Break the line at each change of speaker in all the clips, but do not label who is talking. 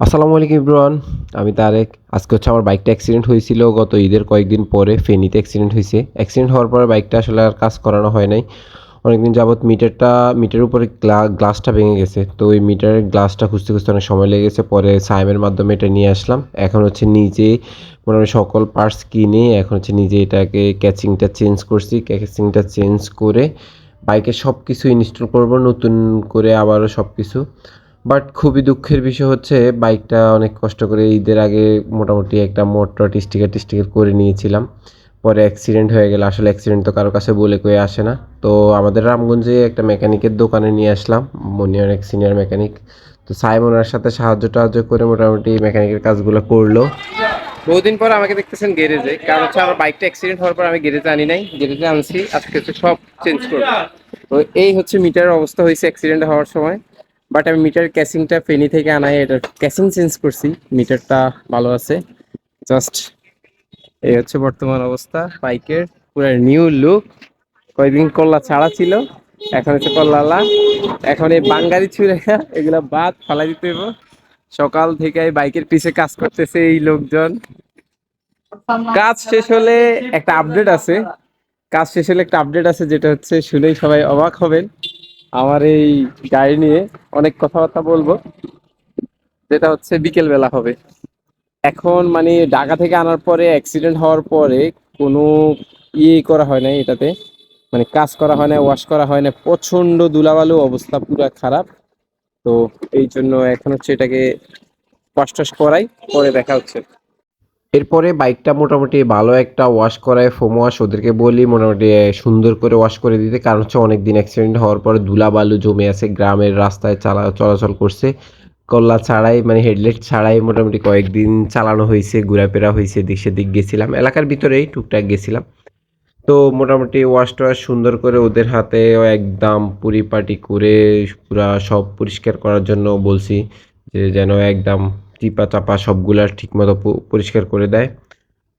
আসসালামু আলাইকুম ইব্রান। আমি তারেক। আজকে হচ্ছে আমার বাইকটা অ্যাক্সিডেন্ট হয়েছিল। গত ঈদের কয়েকদিন পরে ফেনীতে অ্যাক্সিডেন্ট হয়েছে। অ্যাক্সিডেন্ট হওয়ার পরে বাইকটা আসলে আর কাজ করানো হয় নাই। অনেকদিন যাবৎ মিটারটা মিটারের উপরে গ্লাসটা ভেঙে গেছে। তো ওই মিটারের গ্লাসটা খুঁজতে খুঁজতে অনেক সময় লেগে গেছে। পরে সাইমের মাধ্যমে এটা নিয়ে আসলাম। এখন হচ্ছে নিজে মোটামুটি সকল পার্টস কিনে এখন হচ্ছে নিজে এটাকে ক্যাচিংটা চেঞ্জ করছি। ক্যাচিংটা চেঞ্জ করে বাইকের সব কিছু ইনস্টল করব। নতুন করে আবারও সব কিছু বাট খুবই দুঃখের বিষয় হচ্ছে বাইকটা অনেক কষ্ট করে ঈদের আগে মোটামুটি একটা মোটর স্টিকার টিস্টিকার করে নিয়েছিলাম। পরে অ্যাক্সিডেন্ট হয়ে গেলে। আসলে অ্যাক্সিডেন্ট তো কারও কাছে বলে কয়ে আসে না। তো আমাদের রামগঞ্জে একটা মেকানিকের দোকানে নিয়ে আসলাম মনি অনেক সিনিয়র মেকানিক তো সাইমনের সাথে সাহায্য টাহায্য করে মোটামুটি মেকানিকের কাজগুলো করল।
বহুদিন পর আমাকে দেখতেছেন গ্যারেজে কারণ হচ্ছে আমার বাইকটা অ্যাক্সিডেন্ট হওয়ার পর আমি গ্যারেজে আনি নাই। গ্যারেজে আনছি, আজকে সব চেঞ্জ করব। তো এই হচ্ছে মিটারের অবস্থা হয়েছে অ্যাক্সিডেন্ট হওয়ার সময়। বাট আমি মিটার ক্যাসিংটা ফেনি থেকে আনাই এটা ক্যাসিং চেঞ্জ করছি মিটারটা ভালো আছে। জাস্ট এই হচ্ছে বর্তমান অবস্থা, বাইকের পুরো নিউ লুক কয়েকদিন কল্লা ছাড়া ছিল, এখন হচ্ছে কল্লালা এখন এই বাঙ্গারি ছুঁড়ে এগুলা বাদ ফালাই দিতে হইব। সকাল থেকে বাইকের পিছে কাজ করতেছে এই লোকজন। কাজ শেষ হলে একটা আপডেট আছে। কাজ শেষ হলে একটা আপডেট আছে, যেটা হচ্ছে শুনেই সবাই অবাক হবেন। আমার এই গাড়ি নিয়ে অনেক কথাবার্তা বলব। যেটা হচ্ছে বিকেল বেলা হবে। এখন মানে ঢাকা থেকে আনার পরে অ্যাক্সিডেন্ট হওয়ার পরে কোনো ইয়ে করা হয় না এটাতে। মানে কাজ করা হয় না ওয়াশ করা হয় না প্রচণ্ড দুলাবালু অবস্থা, পুরো খারাপ। তো এই জন্য এখন হচ্ছে এটাকে ওয়াশ টাশ করাই, পরে দেখা হচ্ছে।
এরপরে বাইকটা মোটামুটি ভালো একটা ওয়াশ করায় ফোম ওয়াশ ওদেরকে বলি, মোটামুটি সুন্দর করে ওয়াশ করে দিতে। কারণ হচ্ছে অনেক দিন অ্যাক্সিডেন্ট হওয়ার পরে ধুলা বালু জমে আছে, গ্রামের রাস্তায় চালা, চলাচল করছে। কল্লা ছাড়াই মানে হেডলাইট ছাড়াই মোটামুটি কয়েকদিন চালানো হয়েছে, ঘোরাফেরা হয়েছে দিক সেদিক গেছিলাম। এলাকার ভিতরেই টুকটাক গেছিলাম। তো মোটামুটি ওয়াশ টোয়াশ সুন্দর করে ওদের হাতে একদম পরিপাটি করে পুরা সব পরিষ্কার করার জন্য বলছি যে যেন একদম টিপা চাপা সবগুলা ঠিকমতো পরিষ্কার করে দেয়।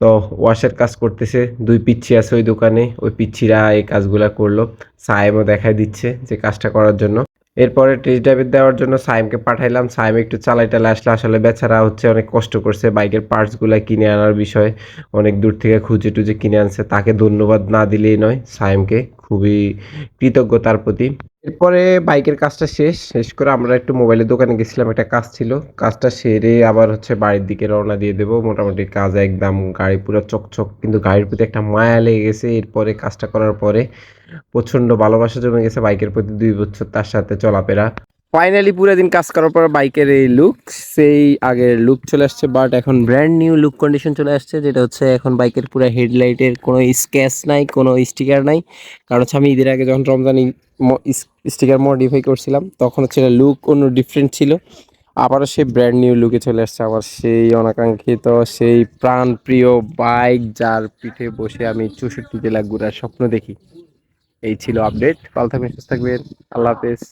তো ওয়াশের কাজ করতেছে, দুই পিচ্ছি আছে ওই দোকানে, ওই পিচ্ছিরা এই কাজগুলা করল। সায়েমও দেখাই দিচ্ছে যে কাজটা করার জন্য। এরপরে টেস্ট ড্রাইভের দেওয়ার জন্য সাইমকে পাঠাইলাম। সাইম একটু চালাই টালাই আসলে। আসলে বেচারা হচ্ছে অনেক কষ্ট করছে বাইকের পার্টসগুলো কিনে আনার বিষয়ে। অনেক দূর থেকে খুঁজে টুজে কিনে আনছে। তাকে ধন্যবাদ না দিলেই নয়, সাইমকে খুবই কৃতজ্ঞতার প্রতি। এরপরে বাইকের কাজটা শেষ। শেষ করে আমরা একটু মোবাইলের দোকানে গেছিলাম, একটা কাজ ছিল। কাজটা সেরে আবার হচ্ছে বাড়ির দিকে রওনা দিয়ে দেবো। মোটামুটি কাজ একদম গাড়ি পুরো চকচক, কিন্তু গাড়ির প্রতি একটা মায়া লেগে গেছে। এরপরে কাজটা করার পরে প্রচণ্ড ভালোবাসা জমে গেছে বাইকের প্রতি দুই বছর তার সাথে চলাফেরা।
ফাইনালি পুরো দিন কাজ করার পর বাইকের এই লুক সেই আগের লুক চলে আসছে বাট এখন ব্র্যান্ড নিউ লুক কন্ডিশন চলে আসছে, যেটা হচ্ছে এখন বাইকের পুরো হেডলাইটের কোনো স্ক্যাচ নাই, কোনো স্টিকার নাই। কারণ হচ্ছে আমি ঈদের আগে যখন রমজান স্টিকার মডিফাই করছিলাম, তখন হচ্ছে লুক অন্য ডিফারেন্ট ছিল। আবারও সেই ব্র্যান্ড নিউ লুকে চলে আসছে, আবার সেই অনাকাঙ্ক্ষিত, সেই প্রাণ প্রিয় বাইক যার পিঠে বসে আমি চৌষট্টি জেলা ঘুরার স্বপ্ন দেখি। এই ছিল আপডেট ভালো থাকবেন, সুস্থ থাকবেন। আল্লাহ হাফেজ।